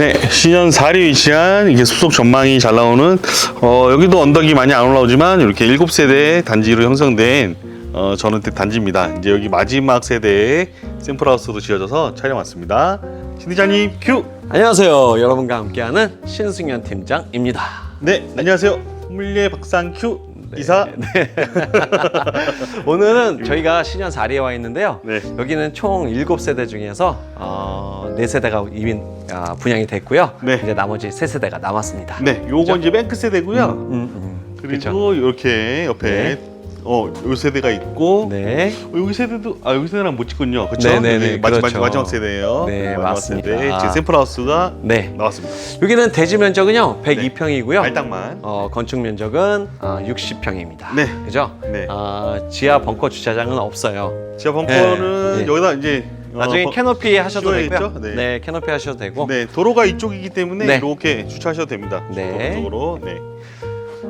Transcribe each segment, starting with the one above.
네, 신현 4리 위치한 이게 숲속 전망이 잘 나오는 어, 여기도 언덕이 많이 안 올라오지만 이렇게 7세대 단지로 형성된 어, 전원택 단지입니다. 이제 여기 마지막 세대의 샘플하우스로 지어져서 촬영 왔습니다. 신디자님 큐! 안녕하세요. 여러분과 함께하는 신승현 팀장입니다. 네, 안녕하세요. 소믈리에 박상 큐 이사. 네. 오늘은 저희가 신현 4리에 와 있는데요. 네. 여기는 총 7세대 중에서 어, 4세대가 이미 아, 분양이 됐고요. 네. 이제 나머지 3세대가 남았습니다. 네, 요거 이제 뱅크 세대고요. 음, 음. 그리고 이렇게 옆에 네. 어, 요 세대가 있고 네. 어, 여기 세대도 아 여기 세대랑 못 찍군요. 그렇죠? 네네네, 마지막 그렇죠. 마지막 세대예요. 네, 마지막 맞습니다. 세대. 지금 샘플하우스가 네. 나왔습니다. 여기는 대지 면적은요. 102평이고요. 알딱만. 어, 건축 면적은 어, 60평입니다. 네. 그죠? 네. 아, 지하 벙커 주차장은 없어요. 지하 벙커는 네, 네. 여기다 이제 나중에 어, 캐노피 하셔도? 되고요. 네. 네. 캐노피 하셔도 되고. 네, 도로가 이쪽이기 때문에 네. 이렇게 주차하셔도 됩니다. 네. 쪽으로. 네.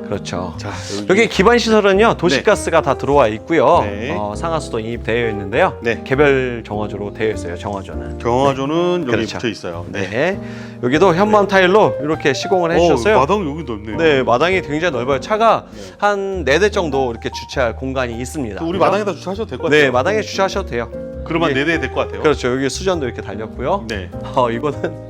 그렇죠. 자, 여기 기반 시설은요 도시가스가 다 들어와 있고요. 네. 어, 상하수도 이입되어 있는데요. 네. 개별 정화조로 되어 있어요. 정화조는. 경화조는 여기 그렇죠. 붙어 있어요. 네. 네. 여기도 현무암 타일로 이렇게 시공을 해주셨어요. 어, 마당 여기 넓네요. 네, 마당이 굉장히 넓어요. 차가 네. 한네 대 정도 이렇게 주차할 공간이 있습니다. 또 우리? 마당에다 주차하셔도 될 것 같아요. 네, 마당에 주차하셔도 돼요. 그러면 예. 네대 될 것 같아요. 그렇죠. 여기 수전도 이렇게 달렸고요. 네. 어, 이거는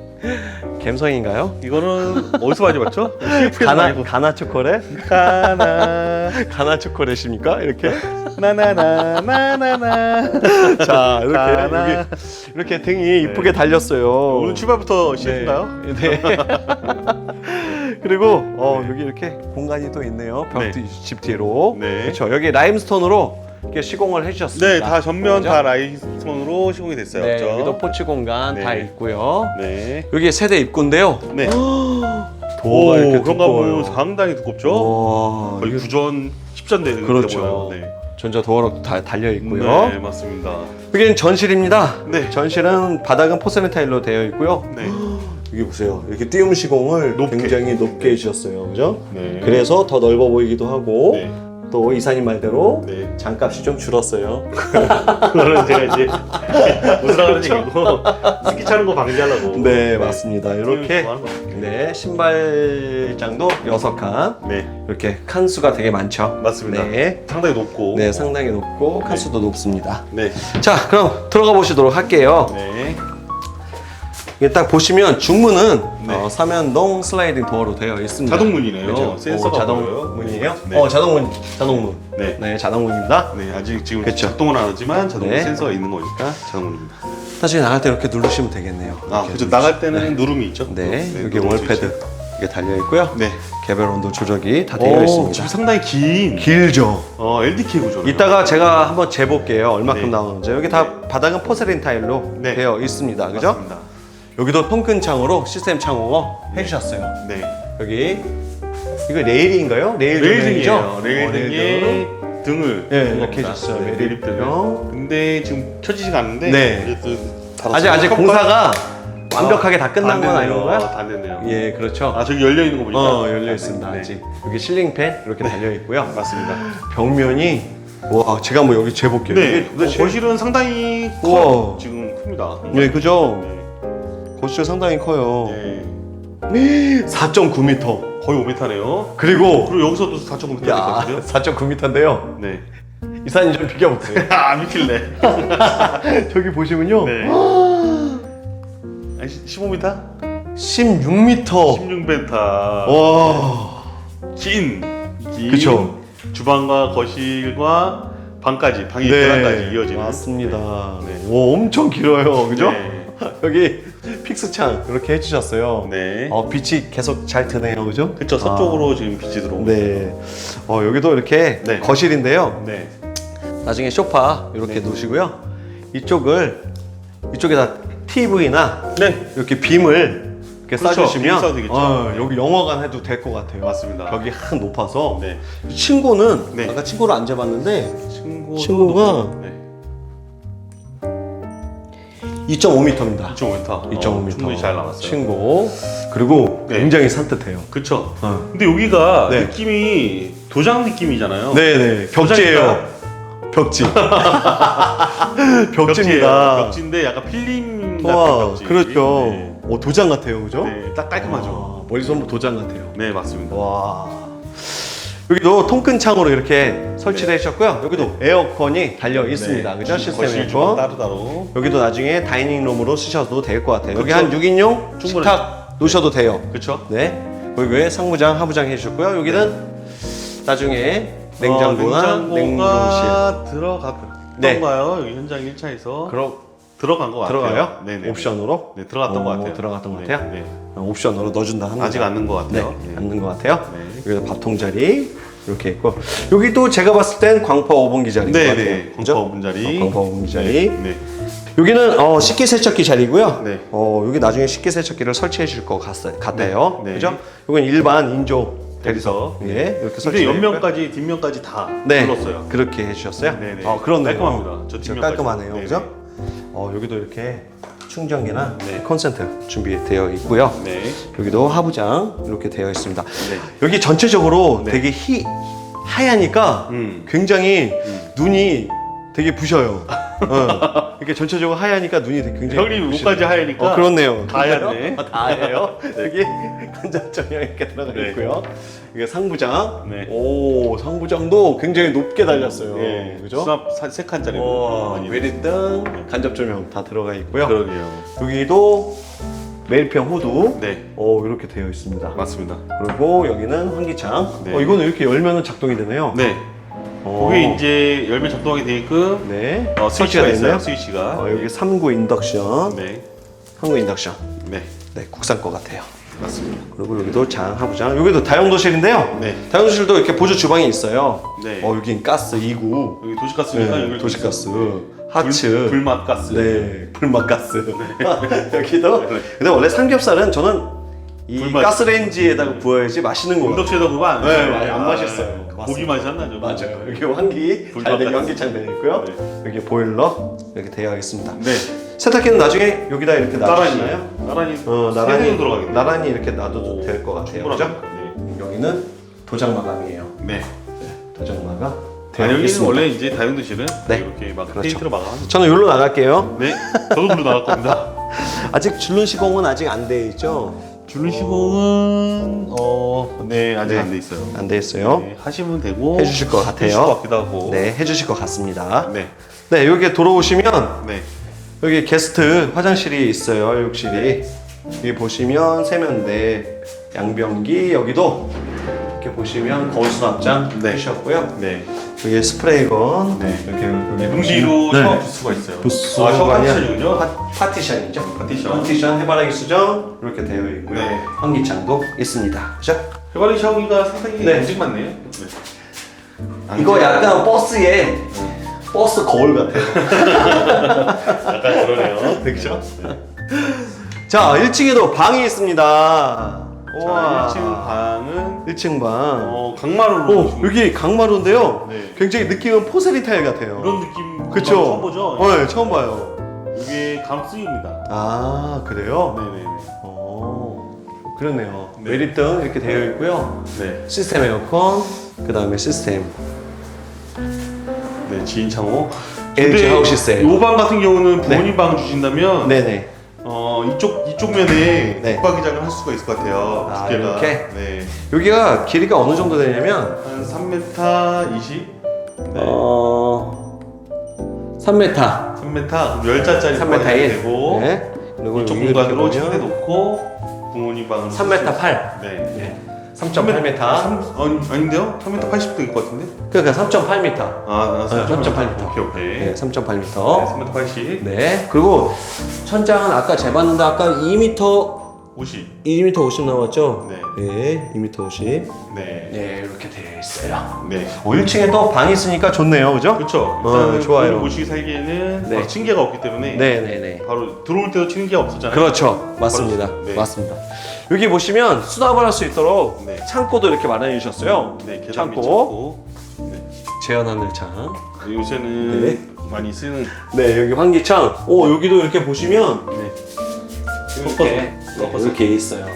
갬성인가요? 이거는 어디서 많이 봤죠? 가나 가나 초콜릿? 가나 가나 초콜릿입니까? 이렇게. 나나나나나나. 자, 이렇게 가나. 여기 이렇게 등이 이쁘게 달렸어요. 오늘 출발부터 시작인가요? 네. 네. 그리고 어, 여기 이렇게 공간이 또 있네요. 벽 네. 뒤, 집 뒤로. 네. 그렇죠. 여기 라임스톤으로 이렇게 시공을 해주셨습니다. 네, 다 전면 그죠? 다 라이스톤으로 시공이 됐어요. 네, 그렇죠? 여기도 포치 공간 네. 다 있고요. 네. 여기 세대 입구인데요. 네. 도어가 이렇게 그런가 보면 두꺼워요. 상당히 두껍죠? 와, 거의 9전 10전 되는 그렇죠. 네. 전자 도어로 다 달려 있고요. 네, 맞습니다. 여기는 전실입니다. 네. 전실은 바닥은 포세린 타일로 되어 있고요. 네. 여기 보세요. 이렇게 띄움 시공을 높게. 굉장히 높게 해주셨어요. 그죠? 네. 그래서 더 넓어 보이기도 하고 네. 또 이사님 말대로 네. 장값이 좀 줄었어요. 그거는 제가 이제 웃으라는 얘기고 스키 차는 거 방지하려고. 네, 맞습니다. 이렇게 같아요. 네 신발장도 여섯 칸 네, 이렇게 칸 수가 되게 많죠. 맞습니다. 네, 상당히 높고. 네 상당히 높고 칸 수도 높습니다. 네. 자, 그럼 들어가 보시도록 할게요. 네. 이게 딱 보시면 중문은 네. 어, 삼연동 슬라이딩 도어로 되어 있습니다. 자동문이네요. 그렇죠? 센서가 오, 자동 보여요. 문이에요? 네. 어, 자동문, 자동문. 네. 네, 자동문입니다. 네, 아직 지금 그쵸. 작동은 안 하지만 자동 네. 센서가 있는 거니까 자동문입니다. 나중에 나갈 때 이렇게 누르시면 되겠네요. 아, 이렇게 그죠. 누르시- 나갈 때는 누름이 있죠. 네, 여기 누름 월패드 스위치. 이게 달려 있고요. 네. 개별 온도 조절이 다 되어 오, 있습니다. 집이 상당히 긴. 길죠. 어, LDK 구조네요. 이따가 제가 한번 재볼게요. 얼마큼 네. 나오는지. 여기 다 바닥은 포세린 타일로 네. 되어 있습니다. 그죠? 맞습니다. 여기도 통큰 창으로 시스템 창호 해주셨어요. 네. 여기 이거 레일인가요? 레일 레일등이에요. 조명이죠? 레일등에 어. 등을 네, 둔 이렇게. 해줬어요. 네, 매립. 조명. 근데 지금 켜지지가 않는데 네. 어쨌든. 아직 아직 컵- 공사가 아, 완벽하게 다 끝난 건안 아닌 됐네요. 건가요? 다 됐네요. 예, 그렇죠. 아 저기 열려 있는 거 보니까 어 열려 있습니다. 네. 아직 여기 실링팬 이렇게 달려 있고요. 맞습니다. 벽면이 와 제가 한번 여기 재볼게요. 네, 도대체- 거실은 상당히 커. 우와. 지금 큽니다. 네, 그죠. 네. 거실 상당히 커요. 네. 4.9m. 거의 5m네요. 그리고 그리고 여기서도 4.5m 야, 있거든요. 4.9m인데요. 네. 이사님 좀 비켜보세요. 아 미킬래. 저기 보시면요. 네. 아니, 15m? 16m. 16m. 와. 긴. 긴. 그쵸. 주방과 거실과 방까지 방이 네. 계단까지 이어지는. 맞습니다. 네. 오, 엄청 길어요. 그죠? 네. 여기 픽스창 이렇게 해주셨어요. 네. 어, 빛이 계속 잘 드네요. 그죠? 그쵸 서쪽으로 지금 빛이 들어오고. 네. 어, 여기도 이렇게 네. 거실인데요. 네. 나중에 소파 이렇게 네. 놓으시고요. 이쪽을 이쪽에다 TV나 네. 이렇게 빔을 이렇게 그렇죠. 쏴주시면 빔 쏴도 되겠죠. 어, 여기 영화관 해도 될 것 같아요. 맞습니다. 벽이 한 높아서 네. 친구는 네. 아까 친구를 안 재봤는데 친구 친구가 네. 2.5m입니다. 2.5m. 2.5m. 충분히 잘 나왔어요. 친구 그리고 네. 굉장히 산뜻해요. 그쵸. 어. 근데 여기가 네. 느낌이 도장 느낌이잖아요. 네네 벽지예요. 벽지. 벽지입니다. 벽지인데 약간 필름 같은 와 벽지. 그렇죠. 네. 어, 도장 같아요, 그죠? 네, 딱 깔끔하죠. 아, 멀리서 보면 도장 같아요. 네, 맞습니다. 와. 여기도 통큰 창으로 이렇게 설치를 해주셨고요. 여기도 에어컨이 달려 있습니다. 그죠? 시스템 에어컨. 따로 따로. 여기도 나중에 다이닝룸으로 쓰셔도 될 것 같아요. 여기 그쵸. 한 6인용 충분히. 식탁 놓으셔도 돼요. 그렇죠? 네. 여기 상부장, 하부장 해주셨고요. 여기는 나중에 냉장고나 냉동실. 냉장고가 들어갔던가요? 네. 여기 현장 1차에서 그럼 들어간 것 같아요. 들어가요? 네네. 옵션으로? 네, 들어갔던 오, 것 같아요. 들어갔던 것 네, 같아요? 네. 어, 옵션으로 넣어준다 합니다. 아직 안 넣은 것 네, 같아요. 네. 않는 것 같아요. 네. 여기도 밥통 자리 이렇게 있고 여기 또 제가 봤을 땐 광파 오븐기 자리인 것 네, 같아요. 네. 그죠? 광파 오븐 자리. 어, 광파 오븐기 자리. 네. 여기는 어, 식기 세척기 자리고요. 네. 어, 여기 나중에 식기 세척기를 설치해 줄 것 같아요. 네. 네. 그죠? 이건 일반 인조 대리석. 예, 이렇게 설치. 옆면까지 뒷면까지 다 네, 눌렀어요. 그렇게 해 주셨어요. 네, 네. 어, 그렇네요. 깔끔합니다. 저 뒷면까지. 깔끔하네요, 네, 그죠? 네. 어, 여기도 이렇게 충전기나 네. 콘센트 준비되어 있고요. 네. 여기도 하부장 이렇게 되어 있습니다. 네. 여기 전체적으로 네. 되게 희, 하얘니까 음. 굉장히 눈이 되게 부셔요. 어. 이렇게 전체적으로 하얘니까 눈이 되게 굉장히 형님 부시네요. 옷까지 하얘니까 어, 그렇네요. 다 하얗네. 아, 다 하얘요. 여기 간접정형 이렇게 들어가 네. 있고요. 이게 상부장. 네. 오, 상부장도 굉장히 높게 달렸어요. 네. 그죠? 수납 사- 세 칸짜리. 와, 외리등, 간접 조명 다 들어가 있고요. 그러게요. 여기도 메리평 호두. 네. 어, 이렇게 되어 있습니다. 맞습니다. 그리고 여기는 환기창. 네. 어, 이거는 이렇게 열면은 작동이 되네요. 네. 어. 거기 이제 열면 작동하게 되게끔 네. 어, 스위치가 있어요. 있네요. 스위치가. 어, 여기 3구 인덕션. 네. 한구 인덕션. 네. 네, 국산 거 같아요. 맞습니다. 그리고 여기도 장, 하부장. 여기도 다용도실인데요. 네. 다용도실도 이렇게 보조 주방이 있어요. 네. 어, 여긴 가스 2구. 여기 도시가스니까 네, 여기 도시가스. 하츠. 불, 불맛 가스. 네, 불맛 가스. 여기도. 근데 원래 삼겹살은 저는 이 불맛. 가스레인지에다가 구워야지 맛있는 거예요. 온덕체다 보면 안 네, 돼요. 많이 안 아, 맛있어요. 고기 맞습니다. 맛이 안 나죠. 맞아요. 여기 환기 불잘 되게. 환기창 되어 있고요. 네. 여기 보일러 이렇게 되어 있습니다. 네. 세탁기는 나중에 여기다 이렇게. 놔주시나요? 나란히. 어, 나란히 나란히 들어가겠네. 나란히 이렇게 놔둬도 될 것 같아요. 그죠? 충분합니다. 여기는 도장 마감이에요. 네. 네. 도장 마감. 아, 되어 여기는 있습니다. 원래 이제 다용도실은 네. 이렇게 막 그렇죠. 페인트로 막아합니다. 저는 여기로 나갈게요. 네. 저도 물로 나갈 겁니다. 아직 줄눈 시공은 아직 안 돼 있죠? 줄눈 시공은 어, 네 아직 네. 안 돼 있어요. 안 돼 있어요. 네, 하시면 되고 해주실 것 같아요. 해주실 것 같기도 하고. 네, 해주실 것 같습니다. 네. 네, 여기 들어오시면 네. 여기 게스트 화장실이 있어요. 욕실이. 여기 보시면 세면대, 양변기 여기도 이렇게 보시면 거울 수납장 네. 해주셨고요. 네. 여기 스프레이건 네. 이렇게 여기 뭉디로 네. 샤워 부스가 있어요. 부스가 아, 샤워 아니라 파티션이군요. 파, 파티션이죠. 파티션. 파티션 해바라기 수정 이렇게 되어 있고요. 네. 환기창도 있습니다. 그죠? 해바리 샤워기가 상당히 네. 음식 많네요. 네. 이거 약간 버스에 버스 거울 같아요. 약간 그러네요. 그렇죠? 자, 1층에도 방이 있습니다. 자, 1층 방은 1층 방. 어, 강마루로 오, 보시면 여기 강마루인데요. 네. 굉장히 느낌은 포세리 타일 같아요. 이런 느낌 그쵸? 처음 보죠? 네, 처음 봐요. 이게 감스입니다. 아, 그래요? 네네네. 어, 그러네요. 네. 메리등 이렇게 되어 있고요. 네. 시스템 에어컨, 그 다음에 시스템. 네, 지인 창호. LG 시스템. 요방 같은 경우는 부모님 방 주신다면 네네. 어 이쪽 이쪽 면에 네. 붙박이장을 할 수가 있을 것 같아요. 아, 두께가. 이렇게? 네. 여기가 길이가 어느 정도 되냐면, 한 3m 20? 네. 어, 3m. 3m, 10자짜리 3m 1. 되고 네. 그리고 이쪽 여기 이렇게 공간으로 보면 침대 놓고 부모님 방을 3m 8. 네. 네. 3.8m. 3, 아니, 아닌데요? 3m 80도 될것 같은데? 그러니까 3.8m. 아, 아 네, 3.8m. 오케이, 오케이. 네, 네, 3.8m. 3m 80. 네. 그리고 천장은 아까 재봤는데 아까 2m 50. 2m 50 나왔죠? 네. 네, 2m 50. 네. 네, 이렇게 되어 있어요. 네. 어, 1층에 또 방이 있으니까 좋네요, 그죠? 그렇죠. 어, 일단은 좋아요. 모시기 살기에는 네. 바로 층계가 없기 때문에 네, 네, 네. 바로 들어올 때도 층계가 없었잖아요. 그렇죠. 맞습니다. 네. 맞습니다. 여기 보시면 수납을 할 수 있도록 네. 창고도 이렇게 마련해 주셨어요. 네, 계단 창고. 밑 창고. 네. 제한 하늘 창. 요새는 네. 많이 쓰는 네, 여기 환기창. 오, 여기도 이렇게 보시면 네. 이렇게, 네, 이렇게 있어요.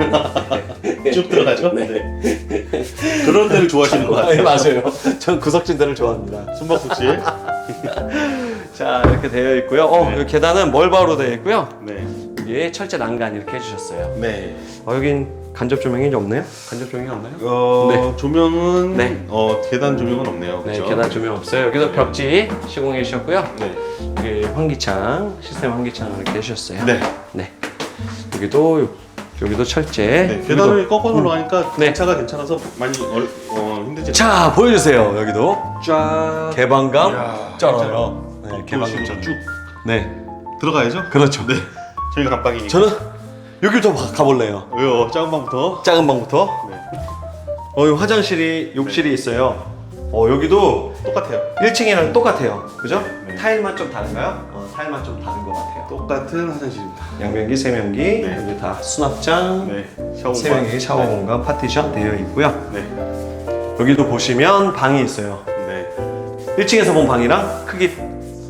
쭉 들어가죠. 네. 그런 데를 좋아하시는 것 네, 같아요. 맞아요. 전 구석진들을 좋아합니다. 숨바꼭질. 자, 이렇게 되어 있고요. 어, 네. 여기 계단은 멀바로 되어 있고요. 네. 여기 여기에 철제 난간 이렇게 해주셨어요. 네. 어, 여긴 간접 조명이 없네요? 간접 조명이 없나요? 어, 네. 조명은 네. 어, 계단 조명은 없네요. 네, 그죠? 계단 조명 없어요. 여기도 벽지 시공해 주셨고요. 네. 여기 환기창, 시스템 환기창 이렇게 해주셨어요. 네. 네. 여기도 여기도 철제. 네. 계단을 꺾어 올라가니까 네. 차가 괜찮아서 많이 얼, 어, 힘들지 자 보여주세요. 여기도 쫙 개방감 이야, 쩔어요. 네. 개방감 쭉 쩔. 네, 들어가야죠? 그렇죠. 네. 저희가 감방이니까. 저는 여기 좀 가볼래요. 왜요? 작은 방부터. 작은 방부터. 네. 어, 여기 화장실이 욕실이 있어요. 어, 여기도 똑같아요. 1층이랑 똑같아요. 그죠? 네. 타일만 좀 다른가요? 어, 타일만 좀 다른 것 같아요. 똑같은 화장실입니다. 양변기, 세면기, 네. 여기 다 수납장, 네. 샤워 세면기, 샤워 공간, 파티션 되어 있고요. 네. 여기도 보시면 방이 있어요. 네. 1층에서 본 방이랑 크기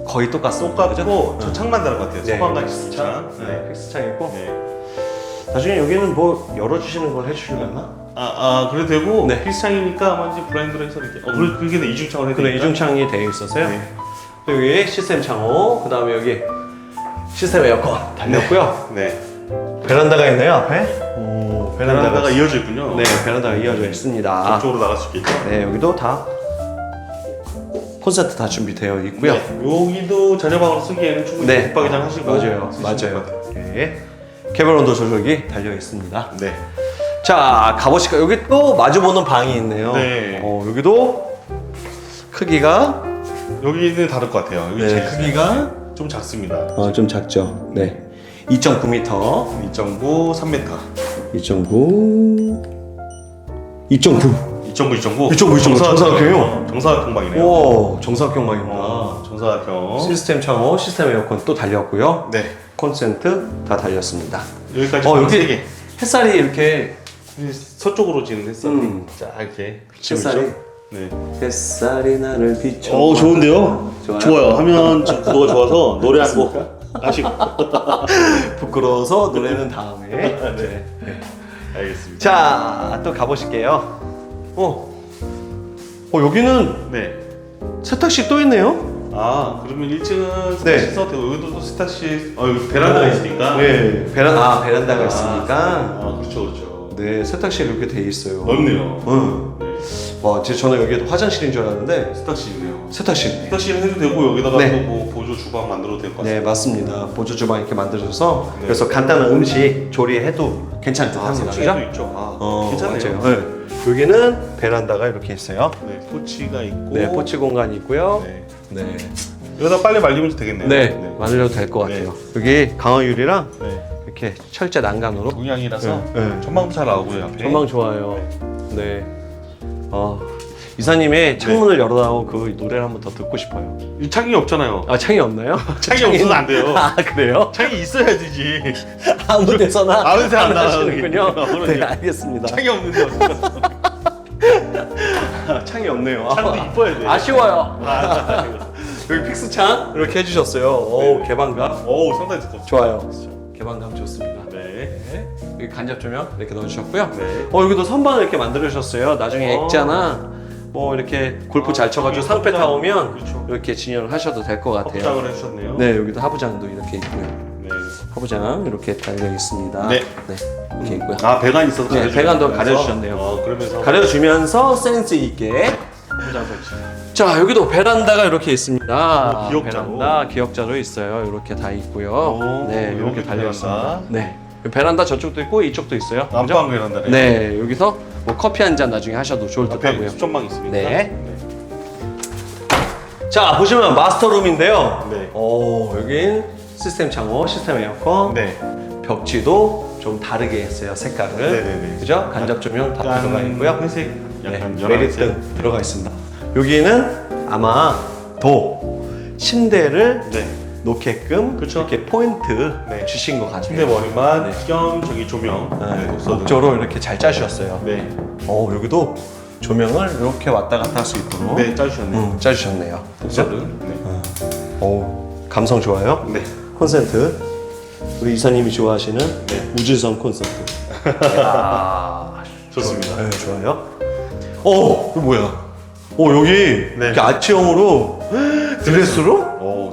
거의 똑같습니다. 똑같고? 저 창만 다른 것 같아요. 네. 소방관 기스창. 네, 네. 텍스창 있고. 네. 나중에 여기는 뭐 열어주시는 걸 해주시려나? 아, 아, 그래도 되고 네. 기스창이니까 아마 이제 블라인드로 해서 이렇게 어, 그래 그게 이중 창으로 해야 그래 되니까. 이중창이 되어 있어서요. 네. 여기 시스템 창호, 그 다음에 여기 시스템 에어컨 달렸고요. 네. 베란다가 있네요 앞에. 오, 베란다가 이어져 있군요. 네, 베란다가 이어져 있습니다. 저쪽으로 나갈 수 있겠죠? 네, 여기도 다 콘센트 다 준비되어 있고요. 네. 여기도 자녀방으로 쓰기에는 충분히 네. 붙박이장 하시고 맞아요, 쓰시면 맞아요. 같아요. 네. 개별 온도 조절기 달려 있습니다. 네. 자, 가보실까요? 여기 또 마주보는 방이 있네요. 네. 어, 여기도 크기가 여기는 다를 것 같아요. 여기 네, 제일 크기가 좀 작습니다. 어, 좀 작죠. 네. 2.9m, 2.9, 3m. 2.9, 2.9. 2.9, 2.9. 2.9, 정사각형이요? 정사각형 방이네요. 오, 정사각형 방입니다. 어, 정사각형. 시스템 창호, 시스템 에어컨 또 달렸고요. 네. 콘센트 다 달렸습니다. 여기까지 어, 방 여기 세. 햇살이 이렇게 서쪽으로 지는 햇살이 음. 자 이렇게 비치고 햇살이 있죠? 네. 햇살이 나를 비춰. 어 좋은데요? 좋아요? 하면 저- 그거 좋아서 노래 한곡 하시고. 부끄러워서 노래는 다음에. 네. 알겠습니다. 자, 또 가보실게요. 어, 어 여기는 네. 세탁실 또 있네요. 아 그러면 1층은 네. 세탁실 되고 여기도 또 세탁실. 어 여기 베란다가 있으니까. 네, 베란 아 베란다가 아, 있으니까. 아 그렇죠 그렇죠. 네, 세탁실 이렇게 돼 있어요. 넓네요. 응. 네. 와, 제 저는 여기도 화장실인 줄 알았는데 세탁실이네요. 세탁실이네. 세탁실은 해도 되고 여기다가 네. 또 뭐 보조 주방 만들어도 될 것 같습니다. 네, 맞습니다. 보조 주방 이렇게 만들어서 네. 그래서 간단한 음식 조리해도 괜찮을 듯 아, 합니다. 그죠? 있죠. 아, 어, 괜찮네요. 맞아요. 네. 여기는 베란다가 이렇게 있어요. 네, 포치가 있고. 네, 포치 공간이 있고요. 네. 네. 여기다 빨리 말리면 되겠네요. 네, 만들어도 될것 네. 같아요. 여기 강화유리랑 네. 이렇게 철제 난간으로 동양이라서 네, 네. 전망도 잘 나오고요. 앞에. 전망 좋아요. 네. 어, 이사님의 창문을 열어다오 그 노래를 한번 더 듣고 싶어요. 이 창이 없잖아요. 아 창이 없나요? 창이 없으면 안 돼요. 아 그래요? 창이 있어야 되지. 아무 데서나 아무 데나 안. 나가요. 네 알겠습니다. 창이 없는데 어떡하 창이 없네요. 창도 이뻐야 돼. 아쉬워요. 여기 픽스 창 이렇게 해주셨어요. 오 네. 개방감 어우 상당히 두껍죠. 좋아요. 개방감 좋습니다. 네. 네. 여기 간접 조명 이렇게 넣어주셨고요. 네. 어 여기도 선반을 이렇게 만들어 주셨어요. 나중에 어. 액자나 뭐 이렇게 골프 잘 쳐가지고 아, 상패 하부장. 타오면 그렇죠. 이렇게 진열을 하셔도 될 것 같아요. 확장을 해주셨네요. 네 여기도 하부장도 이렇게 있고요. 네. 하부장 이렇게 달려 있습니다. 네. 이렇게 있고요. 아 배관 있어서 네. 배관도 가려주셨네요. 어, 그러면서 가려주면서 센스 있게. 포장 설치. 자 여기도 베란다가 이렇게 있습니다. 어, 기역자로. 베란다 기역자로 있어요. 이렇게 다 있고요. 오, 네 이렇게 달려 베란다. 있습니다. 네 베란다 저쪽도 있고 이쪽도 있어요. 안방 베란다네. 네 여기서 뭐 커피 한 잔 나중에 하셔도 좋을 앞에 듯하고요. 수전망 있습니다. 네. 자 보시면 마스터룸인데요. 네. 오 여긴 시스템 창호, 시스템 에어컨, 네. 벽지도 좀 다르게 했어요 색깔을. 네네네. 그죠? 간접 조명 다 약간 들어가 있고요. 회색, 약간 네, 연한 메리등. 들어가 있습니다. 여기는 아마 도 침대를 네. 놓게끔 그쵸. 이렇게 포인트 네. 주신 것 같아요. 침대 머리만 네. 겸 저기 조명. 네, 녹서등. 목조로 이렇게 잘 짜주셨어요. 네. 어 여기도 조명을 이렇게 왔다 갔다 할 수 있도록 네, 짜주셨네요. 음, 짜주셨네요. 네. 오 감성 좋아요. 네. 콘센트 우리 이사님이 좋아하시는 네. 우주선 콘센트. 아 좋습니다. 네, 좋아요. 어 이거 뭐야? 어 여기 네. 이렇게 아치형으로 드레스로?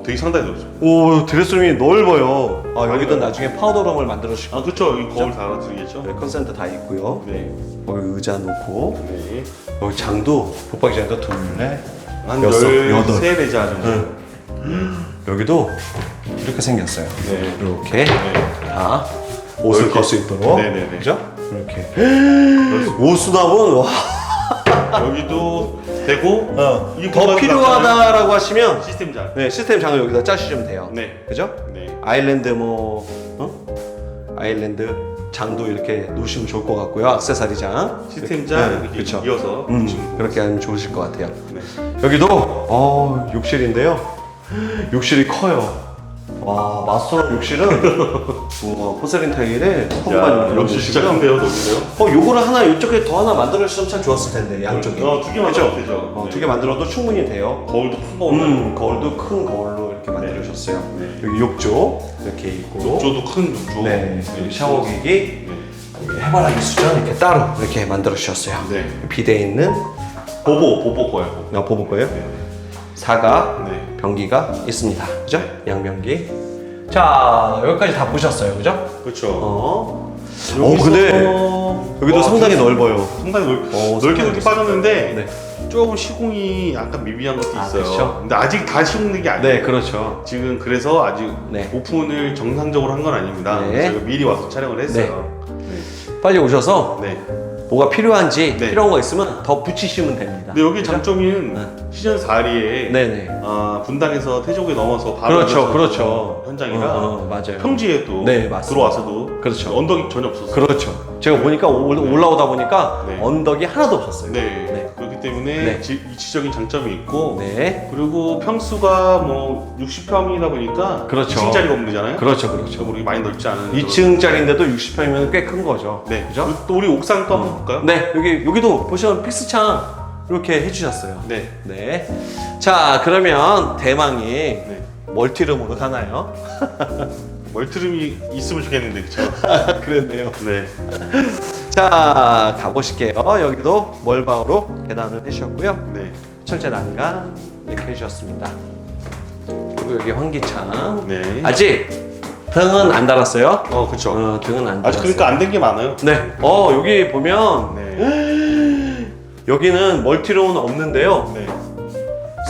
오, 되게 상당히 넓죠. 오 드레스룸이 넓어요. 아 여기도 나중에 파우더룸을 만들어 주시고 아 그렇죠. 여기 거울 달아드리겠죠. 네, 컨센트 다 있고요. 네. 여기 의자 놓고 네. 여기 장도 붙박이 장도 둘레 한 여섯, 여덟. 열세 대자 정도. 여기도 이렇게 생겼어요. 네. 이렇게 네. 다 옷을. 걸 수 있도록 네네네. 그죠? 이렇게 옷 수납은 와 여기도 되고 이게 더 필요하다라고 하시면 시스템장. 네 시스템 장을 여기다 짜시면 돼요. 네. 그죠? 네. 아일랜드 뭐 어? 아일랜드 장도 이렇게 놓으시면 좋을 것 같고요. 악세사리 장 시스템장 네, 이렇게 그렇죠. 이어서 음. 그렇게 하면 좋으실 것 같아요. 네. 여기도 어, 욕실인데요. 욕실이 커요. 와 마스터 욕실은 우와, 포세린 타일에 야, 선반이 역시 넓은데요? 어 요거를 하나 이쪽에 더 하나 만들어 주시면 참 좋았을 텐데 양쪽에. 어, 두 개 만들어도 되죠. 어, 네. 두개 만들어도 충분히 돼요. 거울도 큰 거울. 음, 거울도 큰 거울로 이렇게 만들어 주셨어요. 네. 여기 욕조 이렇게 있고. 욕조도 큰 욕조. 네, 여기 샤워기기, 네. 여기 해바라기 수전 이렇게 따로 이렇게 만들어 주셨어요. 네. 비대 있는 보보, 보보 거예요. 보보. 나 보볼 거예요. 네. 사각 네. 변기가 있습니다. 그죠? 양변기. 자 여기까지 다 보셨어요, 그죠? 그렇죠. 어. 어 여기서- 근데 여기도 와, 상당히 진짜 넓어요. 상당히 넓, 어, 넓게 넓게 빠졌는데 네. 조금 시공이 약간 미비한 것도 아, 있어요. 그렇죠? 근데 아직 다 시공된 게 아니에요. 네, 그렇죠. 지금 그래서 아직 네. 오픈을 정상적으로 한 건 아닙니다. 네. 저희가 미리 와서 촬영을 했어요. 빨리 오셔서 네. 뭐가 필요한지 네. 필요한 거 있으면 더 붙이시면 됩니다. 근데 여기? 장점은 네. 시즌 4리에 네네. 아, 분당에서 태종에 넘어서 바로 그렇죠, 그렇죠. 현장이라 어, 어, 맞아요. 평지에도 네, 맞습니다. 들어와서도 그렇죠. 언덕이 전혀 없었어요. 그렇죠. 제가 보니까 올- 올라오다 보니까 네. 언덕이 하나도 없었어요. 네. 네. 그렇기 때문에 네. 지- 위치적인 장점이 있고 네. 그리고 평수가 뭐 60평이다 보니까 그렇죠. 2층짜리 건물이잖아요. 그렇죠, 그렇죠. 그렇게 많이 넓지 않은 2층짜리인데도 60평이면 꽤 큰 거죠. 네. 그죠? 그리고 또 우리 옥상 또 한번 볼까요? 네, 여기 여기도 보시면 픽스창 이렇게 해주셨어요. 네. 네. 자, 그러면 대망이 네. 멀티룸으로 가나요? 멀티룸이 있으면 좋겠는데 그쵸? 그랬네요. 네. 자, 가보실게요. 여기도 멀방으로 계단을 해주셨고요. 네. 철제 난간 이렇게 해주셨습니다. 그리고 여기 환기창. 네. 아직 등은 안 달았어요. 어 그쵸. 어, 등은 안 달았어요. 아직 그러니까 안 된 게 많아요. 네. 어, 여기 보면 네. 여기는 멀티룸은 없는데요. 네.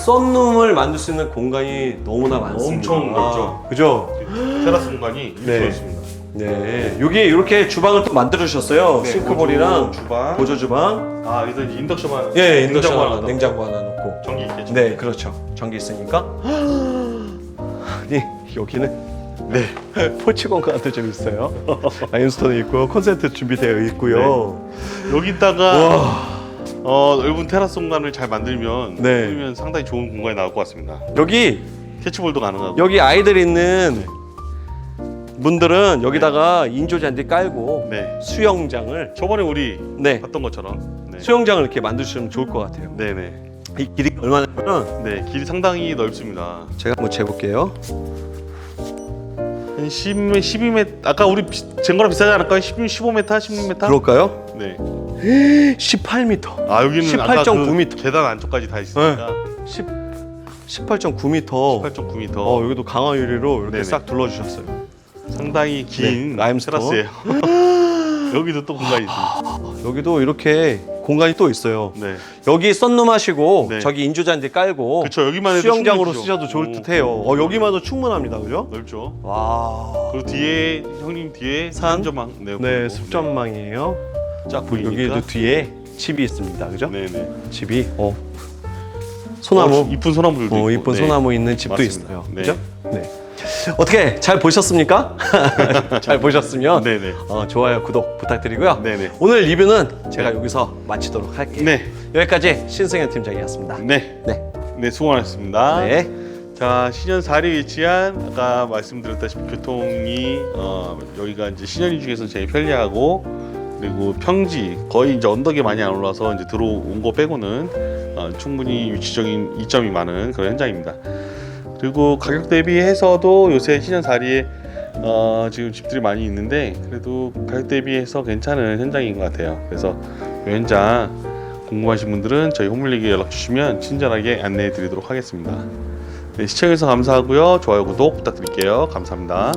썬룸을 만들 수 있는 공간이 너무나 많습니다. 엄청 넓죠. 그죠? 테라스 공간이 이렇게 네. 있습니다. 네. 여기 이렇게 주방을 또 만들어 주셨어요. 네, 싱크볼이랑 보조 주방. 보조 주방. 아 여기서 이제 인덕션만 예, 인덕션 냉장고 하나, 하나 냉장고 하나 놓고. 전기 있겠죠. 네, 그렇죠. 전기 있으니까. 아니, 여기는 네. 포치 공간도 좀 있어요. 아임스톤이 있고 콘센트 준비되어 있고요. 여기다가 어, 넓은 테라스 공간을 잘 만들면 네. 그러면 상당히 좋은 공간이 나올 것 같습니다. 여기 캐치볼도 가능하고. 여기 아이들 있는 분들은 여기다가 인조 잔디 깔고 네. 수영장을 저번에 우리 네 봤던 것처럼. 네. 수영장을 이렇게 만드시면 좋을 것 같아요. 네네. 이 길이 얼마냐면은 네 길이 상당히 넓습니다. 제가 한번 재볼게요. 한 10, 12m 아까 우리 비- 잰 거랑 비슷하지 않을까요? 10, 15m, 16m? 그럴까요? 네. 18m. 아 여기는 아까 18.9m. 그 계단 안쪽까지 다 있으니까 10 18.9m. 18.9m. 어 여기도 강화 유리로 이렇게 네네. 싹 둘러주셨어요. 상당히 긴 네, 라임스톤. 테라스예요. 여기도 또 공간이 있습니다. 여기도 이렇게 공간이 또 있어요. 네. 여기 썬룸 하시고 네. 저기 인조 잔디 깔고 그렇죠. 여기만 해도 수영장으로 충분히죠. 쓰셔도 좋을 오, 듯해요. 어 여기만도 충분합니다, 그죠? 넓죠. 와. 그리고 뒤에 형님 뒤에 산? 습전망 네, 네, 보이고. 습전망이에요. 쫙 보이니까. 여기도 뒤에 집이 있습니다, 그죠? 네 네. 집이 어 소나무, 어, 이쁜 소나무들도 어, 있고. 이쁜 네. 소나무 있는 집도 맞습니다. 있어요, 네. 그죠? 네. 어떻게 잘 보셨습니까? 잘 보셨으면 네네. 어, 좋아요, 구독 부탁드리고요. 네네. 오늘 리뷰는 제가 여기서 마치도록 할게요. 네. 여기까지 신승현 팀장이었습니다. 네. 네. 네, 수고하셨습니다. 네. 자, 신현 4리 위치한 아까 말씀드렸다시피 교통이 어, 여기가 이제 신현이 중에서 제일 편리하고 그리고 평지 거의 이제 언덕에 많이 안 올라서 이제 들어온 거 빼고는 어, 충분히 위치적인 이점이 많은 그런 현장입니다. 그리고 가격 대비해서도 요새 4리에 어, 지금 집들이 많이 있는데 그래도 가격 대비해서 괜찮은 현장인 것 같아요. 그래서 이 현장 궁금하신 분들은 저희 홈블리그에 연락 주시면 친절하게 안내해 드리도록 하겠습니다. 네, 시청해주셔서 감사하고요. 좋아요, 구독 부탁드릴게요. 감사합니다.